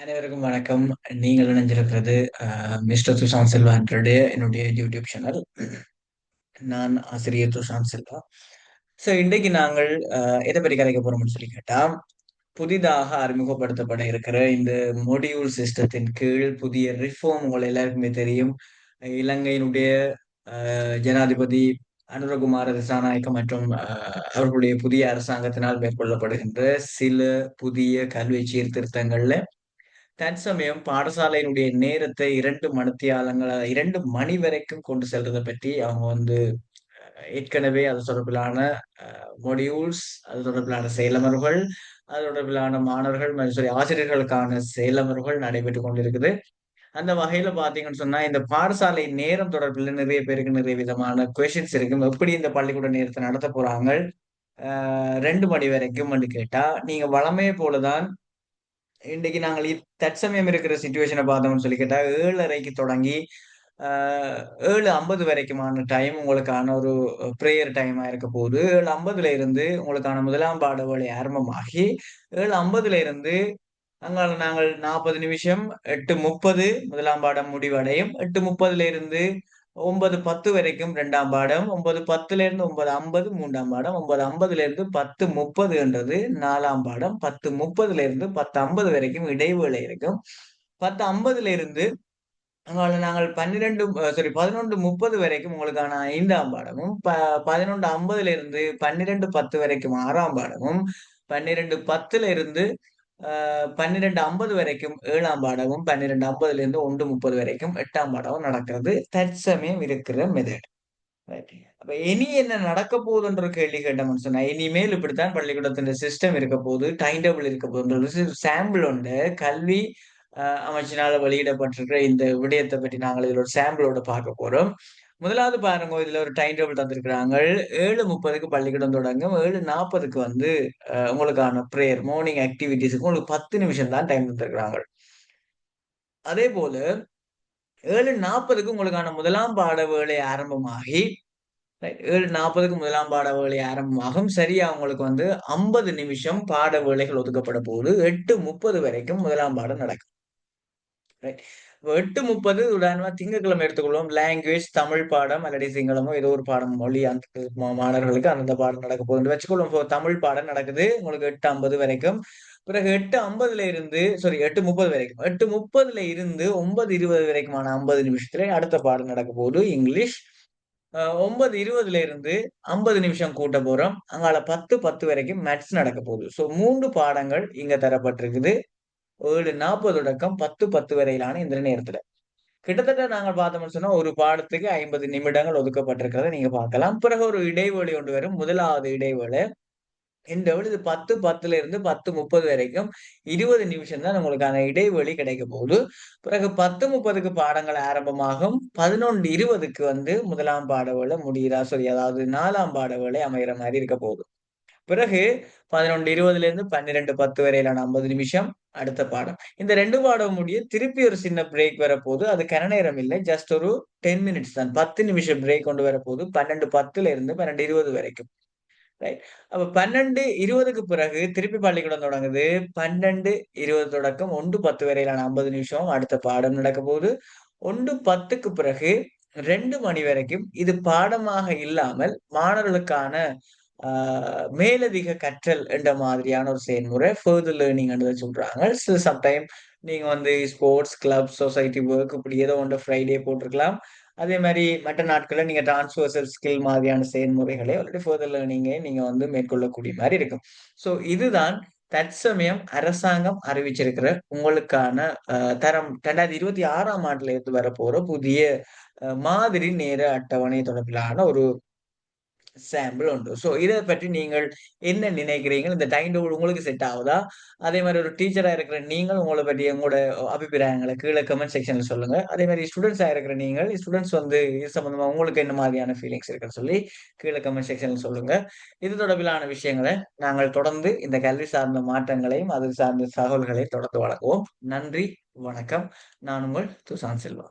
அனைவருக்கும் வணக்கம். நீங்கள் இணைஞ்சிருக்கிறது அ மிஸ்டர் சுஷாந்த் செல்வான்றடைய என்னுடைய யூடியூப் சேனல். நான் ஆசிரியர் சுஷாந்த் செல்வா. ஸோ இன்றைக்கு நாங்கள் எதை பற்றி கதைக்க போறோம்னு சொல்லி கேட்டா, புதிதாக அறிமுகப்படுத்தப்பட இருக்கிற இந்த மொடியூல் சிஸ்டத்தின் கீழ் புதிய ரிஃபார்ம் உங்கள் எல்லாருக்குமே தெரியும். இலங்கையினுடைய ஜனாதிபதி அனுரகுமார திசாநாயக்க மற்றும் அவர்களுடைய புதிய அரசாங்கத்தினால் மேற்கொள்ளப்படுகின்ற சில புதிய கல்வி சீர்திருத்தங்கள்ல தற்சமயம் பாடசாலையினுடைய நேரத்தை இரண்டு மணித்தியாலங்கள இரண்டு மணி வரைக்கும் கொண்டு செல்றதை பற்றி அவங்க வந்து ஏற்கனவே அது தொடர்பிலான மொடியூல்ஸ், அது தொடர்பிலான செயலமர்வுகள், அது தொடர்பிலான மாணவர்கள் ம சாரி ஆசிரியர்களுக்கான செயலமர்வுகள் நடைபெற்று கொண்டிருக்குது. அந்த வகையில பார்த்தீங்கன்னு சொன்னா, இந்த பாடசாலை நேரம் தொடர்பில் நிறைய பேருக்கு நிறைய விதமான கொஷின்ஸ் இருக்கும். எப்படி இந்த பள்ளிக்கூட நேரத்தை நடத்தப் போறாங்க? ரெண்டு மணி வரைக்கும் கேட்டா, நீங்க வழமைய போல தான் இன்றைக்கு நாங்கள் தற்சமயம் இருக்கிற சுச்சுவேஷனை பார்த்தோம்னு சொல்லி கேட்டால் ஏழரைக்கு தொடங்கி ஏழு ஐம்பது வரைக்குமான டைம் உங்களுக்கான ஒரு ப்ரேயர் டைமாக இருக்க போகுது. 7:50ல இருந்து உங்களுக்கான முதலாம் பாட ஆரம்பமாகி ஆரம்பமாகி, 7:50ல இருந்து அங்கால நாங்கள் 40 நிமிஷம் 8:30 முதலாம் பாடம் முடிவடையும். 8:30ல இருந்து ஒன்பது பத்து வரைக்கும் ரெண்டாம் பாடம் ஒன்பது பத்துல இருந்து ஒன்பது ஐம்பது மூன்றாம் பாடம் ஒன்பது ஐம்பதுல இருந்து பத்து முப்பது என்றது நாலாம் பாடம் பத்து முப்பதுல இருந்து பத்து ஐம்பது வரைக்கும் இடைவேளை இருக்கும். பத்து ஐம்பதுல இருந்து நாங்கள் பன்னிரெண்டு சாரி பதினொன்று முப்பது வரைக்கும் உங்களுக்கான ஐந்தாம் பாடமும் ப பதினொன்று ஐம்பதுல இருந்து பன்னிரெண்டு பத்து வரைக்கும் ஆறாம் பாடமும் பன்னிரெண்டு பத்துல இருந்து பன்னிரெண்டு ஐம்பது வரைக்கும் ஏழாம் பாடமும், 12:50ல இருந்து 1:30 வரைக்கும் எட்டாம் பாடமும் நடக்கிறது. தற்சமயம் இருக்கிற மெதட் ரைட். அப்ப இனி என்ன நடக்க போகுதுன்ற ஒரு கேள்வி கேட்டோம்னு சொன்னா, இனிமேல் இப்படித்தான் பள்ளிக்கூடத்தின் சிஸ்டம் இருக்க போகுது, டைம் டேபிள் இருக்க போகுதுன்ற சாம்பிள் உண்டு கல்வி அமைச்சினால வெளியிடப்பட்டிருக்கிற இந்த விடயத்தை பற்றி நாங்கள் இதில் ஒரு சாம்பிளோட பார்க்க போறோம். முதலாவது பாருங்க, இதுல ஒரு டைம் டேபிள் தந்திருக்கிறாங்க. 7:30க்கு பள்ளிக்கூடம் தொடங்கும். 7:40க்கு வந்து உங்களுக்கான ப்ரேயர் மார்னிங் ஆக்டிவிட்டிஸுக்கு உங்களுக்கு 10 நிமிஷம் தான் டைம் தந்திருக்கிறாங்க. அதே போல ஏழு நாற்பதுக்கு உங்களுக்கான முதலாம் பாட வேலை ஆரம்பமாகி, ரைட் 7:40க்கு முதலாம் பாட வேலை ஆரம்பமாகும். சரியா உங்களுக்கு வந்து 50 நிமிஷம் பாட வேலைகள் ஒதுக்கப்பட போகுது. 8:30 வரைக்கும் முதலாம் பாடம் நடக்கும். ரைட். எட்டு முப்பது உதாரணமா திங்கக்கிழமை எடுத்துக்கொள்வோம். லாங்குவேஜ் தமிழ் பாடம் அல்லது சிங்களமோ ஏதோ ஒரு பாடம் மொழி அந்த மாணவர்களுக்கு அந்தந்த பாடம் நடக்க போகுது வச்சுக்கொள்வோம். தமிழ் பாடம் நடக்குது. உங்களுக்கு 8:50 வரைக்கும். பிறகு 8:50ல இருந்து சாரி 8:30 வரைக்கும். 8:30ல இருந்து 9:20 வரைக்குமான 50 நிமிஷத்துல அடுத்த பாடம் நடக்க போகுது இங்கிலீஷ். ஒன்பது இருபதுல இருந்து 50 நிமிஷம் கூட்ட போறோம். அங்கால 10:10 வரைக்கும் மேத்ஸ் நடக்க போகுது. ஸோ மூன்று பாடங்கள் இங்க தரப்பட்டிருக்குது. 7:40 தொடக்கம் 10:10 வரையிலான இந்த நேரத்துல. கிட்டத்தட்ட நாங்க பார்த்தோம்னு சொன்னா, ஒரு பாடத்துக்கு 50 நிமிடங்கள் ஒதுக்கப்பட்டிருக்கிறத நீங்க பார்க்கலாம். பிறகு ஒரு இடைவெளி ஒன்று வரும். முதலாவது இடைவேளை. இந்த இது 10:10ல இருந்து 10:30 வரைக்கும் 20 நிமிஷம் தான் உங்களுக்கான இடைவெளி கிடைக்க போகுது. பிறகு 10:30க்கு பாடங்கள் ஆரம்பமாகும். 11:20க்கு வந்து முதலாம் பாடவேளை முடிகிறா முடியுதா அதாவது நாலாம் பாடவேளை அமைகிற மாதிரி இருக்க போகுது. பிறகு 11:20ல இருந்து 12:10 வரையிலான 50 நிமிஷம் அடுத்த பாடம். இந்த ரெண்டு பாடம் முடிய திருப்பி ஒரு சின்ன பிரேக் வரப்போகுது. அது கன நேரம் இல்லை ஜஸ்ட் ஒரு 10 மினிட்ஸ் தான். 10 நிமிஷம் பிரேக் கொண்டு வரப்போகுது. 12:10ல இருந்து 12:20 வரைக்கும். ரைட். அப்ப 12:20க்கு பிறகு திருப்பி பள்ளிக்கூடம் தொடங்குது. 12:20 தொடக்கம் 1:10 வரையிலான 50 நிமிஷம் அடுத்த பாடம் நடக்க போகுது. 1:10க்கு பிறகு ரெண்டு மணி வரைக்கும் இது பாடமாக இல்லாமல் மாணவர்களுக்கான மேலதிக கற்றல் என்ற மாதிரியான ஒரு செயல்முறை ஃபர்தர் லேர்னிங் என்றத சொல்றாங்க. சில சம்டைம் நீங்க வந்து ஸ்போர்ட்ஸ், கிளப், சொசைட்டி ஒர்க் இப்படி ஏதோ ஒன்று ஃப்ரைடே போட்டிருக்கலாம். அதே மாதிரி மற்ற நாட்களில் நீங்க டிரான்ஸ்வர்சல் ஸ்கில் மாதிரியான செயல்முறைகளை ஆல்ரெடி ஃபர்தர் லேர்னிங்கை நீங்க வந்து மேற்கொள்ளக்கூடிய மாதிரி இருக்கும். ஸோ இதுதான் தற்சமயம் அரசாங்கம் அறிவிச்சிருக்கிற உங்களுக்கான அ தரம் 2026ஆம் ஆண்டுல இருந்து வரப்போற புதிய மாதிரி நேர அட்டவணை தொடர்பிலான ஒரு சாம்பிள் உண்டு. ஸோ இதை பற்றி நீங்கள் என்ன நினைக்கிறீங்க? இந்த டைம் டேபிள் உங்களுக்கு செட் ஆகுதா அதே மாதிரி ஒரு டீச்சராக இருக்கிற நீங்கள் உங்களை பற்றி உங்களோட அபிப்பிராயங்களை கீழ கமெண்ட் செக்ஷனில் சொல்லுங்க. அதே மாதிரி ஸ்டூடெண்ட்ஸாக இருக்கிற நீங்கள், ஸ்டூடண்ட்ஸ் வந்து இது சம்மந்தமாக உங்களுக்கு என்ன மாதிரியான ஃபீலிங்ஸ் இருக்குன்னு சொல்லி கீழ கமெண்ட் செக்ஷனில் சொல்லுங்க. இது தொடர்பிலான விஷயங்களை நாங்கள் தொடர்ந்து இந்த கல்வி சார்ந்த மாற்றங்களையும், அது சார்ந்த தகவல்களையும் தொடர்ந்து வழங்குவோம். நன்றி, வணக்கம். நான் உங்கள் துசான் செல்வா.